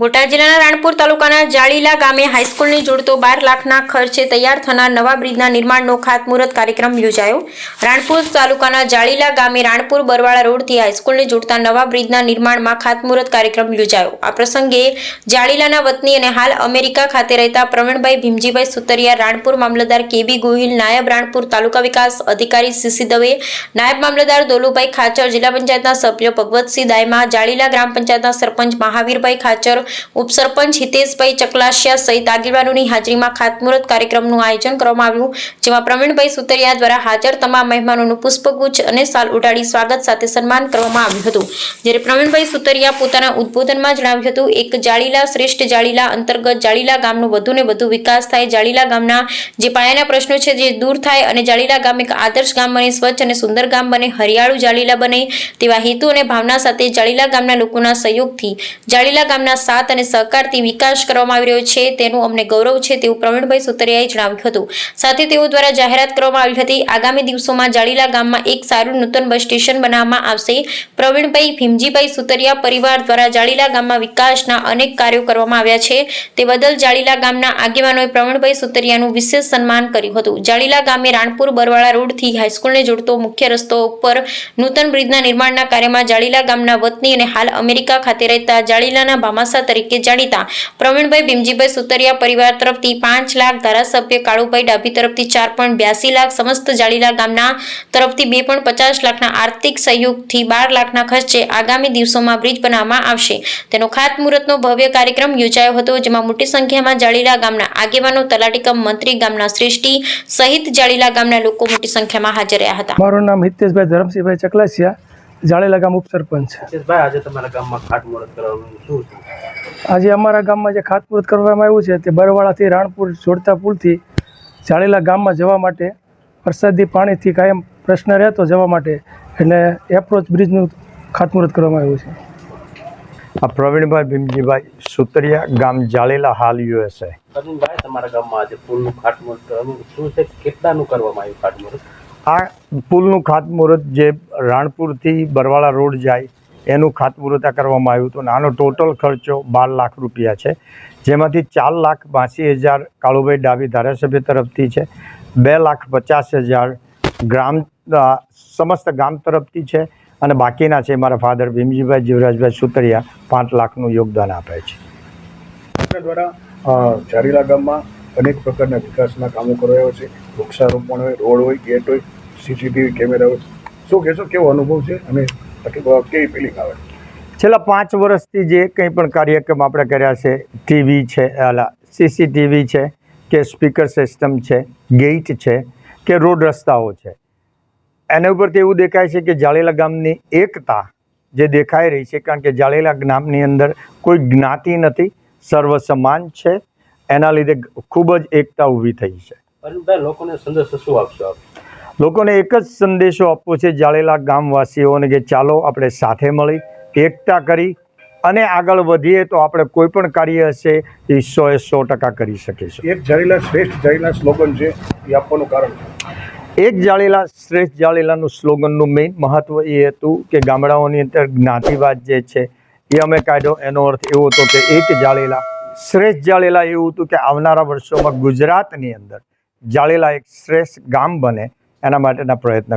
બોટાદ જિલ્લાના રાણપુર તાલુકાના જાળીલા ગામે હાઈસ્કૂલને જોડતો બાર લાખના ખર્ચે તૈયાર થનાર નવા બ્રિજના નિર્માણનો ખાતમુહૂર્ત કાર્યક્રમ યોજાયો. રાણપુર તાલુકાના જાળીલા ગામે રાણપુર બરવાળા રોડથી હાઈસ્કૂલને જોડતા નવા બ્રિજના નિર્માણમાં ખાતમુહૂર્ત કાર્યક્રમ યોજાયો. આ પ્રસંગે જાળીલાના વતની અને હાલ અમેરિકા ખાતે રહેતા પ્રવીણભાઈ ભીમજીભાઈ સુતરિયા, રાણપુર મામલતદાર કેબી ગોહિલ, નાયબ રાણપુર તાલુકા વિકાસ અધિકારી સીસી દવે, નાયબ મામલતદાર દોલુભાઈ ખાચર, જિલ્લા પંચાયતના સભ્ય ભગવતસિંહ દાયમા, જાળીલા ગ્રામ પંચાયતના સરપંચ મહાવીરભાઈ ખાચર ઉપસરપંચ હિતેશભાઈ ચકલાશિયા સહિત આગેવાનોની હાજરીમાં ખાતમુહૂર્ત કાર્યક્રમનું આયોજન કરવામાં આવ્યું, જેમાં પ્રવીણભાઈ સુતરિયા દ્વારા હાજર તમામ મહેમાનોનું પુષ્પગુચ્છ અને સાલ ઉડાડી સ્વાગત સાથે સન્માન કરવામાં આવ્યું હતું. જ્યારે પ્રવીણભાઈ સુતરિયા પોતાના ઉદબોધનમાં જણાવ્યું હતું, એક જાળીલા, શ્રેષ્ઠ જાળીલા અંતર્ગત જાળીલા ગામનો વધુ ને વધુ વિકાસ થાય. જાળીલા ગામના જે પાયાના પ્રશ્નો છે જે દૂર થાય અને જાળીલા ગામ એક આદર્શ ગામ બને, સ્વચ્છ અને સુંદર ગામ બને, હરિયાળું જાળીલા બને તેવા હેતુ અને ભાવના સાથે જાળીલા ગામના લોકોના સહયોગથી જાળીલા ગામના સાથ અને સહકારથી વિકાસ કરવામાં આવી રહ્યો છે, તેનું અમને ગૌરવ છે તેવું પ્રવીણભાઈ સુતરિયાએ જણાવ્યું હતું. સાથે તેઓ દ્વારા જાહેરાત કરવામાં આવી હતી. આગામી દિવસોમાં જાળીલા ગામમાં એક સારું નૂતન બસ સ્ટેશન બનાવવામાં આવશે. પ્રવીણભાઈ ભીમજીભાઈ સુતરિયા પરિવાર દ્વારા જાળીલા ગામમાં વિકાસના અનેક કાર્યો કરવામાં આવ્યા છે. તે બદલ જાળીલા ગામના આગેવાનોએ પ્રવીણભાઈ સુતરિયાનું વિશેષ સન્માન કર્યું હતું. જાળીલા ગામે રાણપુર બરવાળા રોડથી હાઈસ્કૂલને જોડતો મુખ્ય રસ્તો ઉપર નૂતન બ્રિજના નિર્માણના કાર્યમાં જાળીલા ગામના વતની અને હાલ અમેરિકા ખાતે રહેતા જાળીલાના ભામાસા તરીકે જાણીતા. પ્રવીણભાઈ ભીમજીભાઈ સુતરિયા પરિવાર તરફથી પાંચ લાખ ધારાસભ્ય કાળુભાઈ ડાભી તરફથી ચાર પોઈન્ટ બ્યાસી લાખ સમસ્ત જાળીલા ગામના તરફથી બે પોઈન્ટ પચાસ લાખના આર્થિક સહયોગથી બાર લાખના ખર્ચે આગામી દિવસોમાં બ્રિજ બનાવવામાં આવશે. તેનો ખાતમુહૂર્તનો ભવ્ય કાર્યક્રમ યોજાયો હતો જેમાં મોટી સંખ્યામાં જાળીલા ગામના આગેવાનો તલાટીકમ મંત્રી ગામના શ્રેષ્ઠી સહિત જાળીલા ગામના લોકો મોટી સંખ્યામાં હાજર રહ્યા હતા. મારું નામ હિતેશભાઈ ધરમસિંહભાઈ ચકલાસિયા જાળેલા ગામ ઉપસરપંચ. આજે તમારા ગામમાં ખાતમુહૂર્ત કરવાનું શું છે? આજે અમારા ગામમાં જે ખાતમુહૂર્ત કરવામાં આવ્યું છે તે બરવાળાથી રાણપુર જોડતા પુલથી જાળેલા ગામમાં જવા માટે વરસાદી પાણીથી કાયમ પ્રશ્ન રહેતો જવા માટે એટલે એપ્રોચ બ્રિજનું ખાતમુહૂર્ત કરવામાં આવ્યું છે. આ પ્રવીણભાઈ ભીમજીભાઈ સુતરિયા ગામ જાળેલા હાલ યુએસએ ભાઈ તમારા ગામમાં આજે પુલનું ખાતમુહૂર્ત શું છે? કેટલાનું કરવામાં આવ્યું ખાતમુહૂર્ત? આ પુલનું ખાતમુહૂર્ત જે રાણપુરથી બરવાળા રોડ જાય એનું ખાતમુહૂર્ત કરવામાં આવ્યું હતું આનો ટોટલ ખર્ચો બાર લાખ રૂપિયા છે. જેમાંથી ચાર લાખ બાસી હજાર કાળુભાઈ ડાબી ધારાસભ્ય તરફથી છે. બે લાખ પચાસ હજાર ગ્રામ સમસ્ત ગામ તરફથી છે. અને બાકીના છે મારા ફાધર ભીમજીભાઈ જીવરાજભાઈ સુતરિયા પાંચ લાખનું યોગદાન આપે છે. દ્વારા ચારીલા ગામમાં અનેક પ્રકારના વિકાસના કામો કરાયા છે. વૃક્ષારોપણ હોય, રોડ હોય, ગેટ હોય, સીસીટીવી કેમેરા હોય. શું કહેશો? કેવો અનુભવ છે? અને તકલીફ કેવી ફિલિંગ આવે? છેલ્લા પાંચ વર્ષથી જે કંઈ પણ કાર્યક્રમ આપણે કર્યા છે ટીવી છે અલા સીસીટીવી છે કે સ્પીકર સિસ્ટમ છે ગેટ છે કે રોડ રસ્તાઓ છે. એના ઉપરથી એવું દેખાય છે કે જાળેલા ગામની એકતા જે દેખાઈ રહી છે કારણ કે જાળેલા ગામની અંદર કોઈ જ્ઞાતિ નથી સર્વ સમાન છે એના લીધે ખૂબ જ એકતા ઊભી થઈ છે. ભાઈ લોકોને સંદેશો શું આપશો આપ? લોકોને એક જ સંદેશો આપવો છે જાળેલા ગામવાસીઓને કે ચાલો આપણે સાથે મળી એકતા કરી અને આગળ વધીએ તો આપણે કોઈ પણ કાર્ય હશે એ સો એ સો ટકા કરી શકીશું. એક જાળેલા શ્રેષ્ઠ જારીલા સ્લોગન છે એ આપવાનું કારણ એક જાળેલા શ્રેષ્ઠ જાળેલાનું સ્લોગનનું મેઇન મહત્વ એ હતું કે ગામડાઓની અંદર જ્ઞાતિવાદ જે છે એ અમે કાઢ્યો. એનો અર્થ એવો હતો કે એક જાળેલા શ્રેષ્ઠ જાળેલા એવું હતું કે આવનારા વર્ષોમાં ગુજરાતની અંદર જાળેલા એક શ્રેષ્ઠ ગામ બને એના માટેના પ્રયત્ન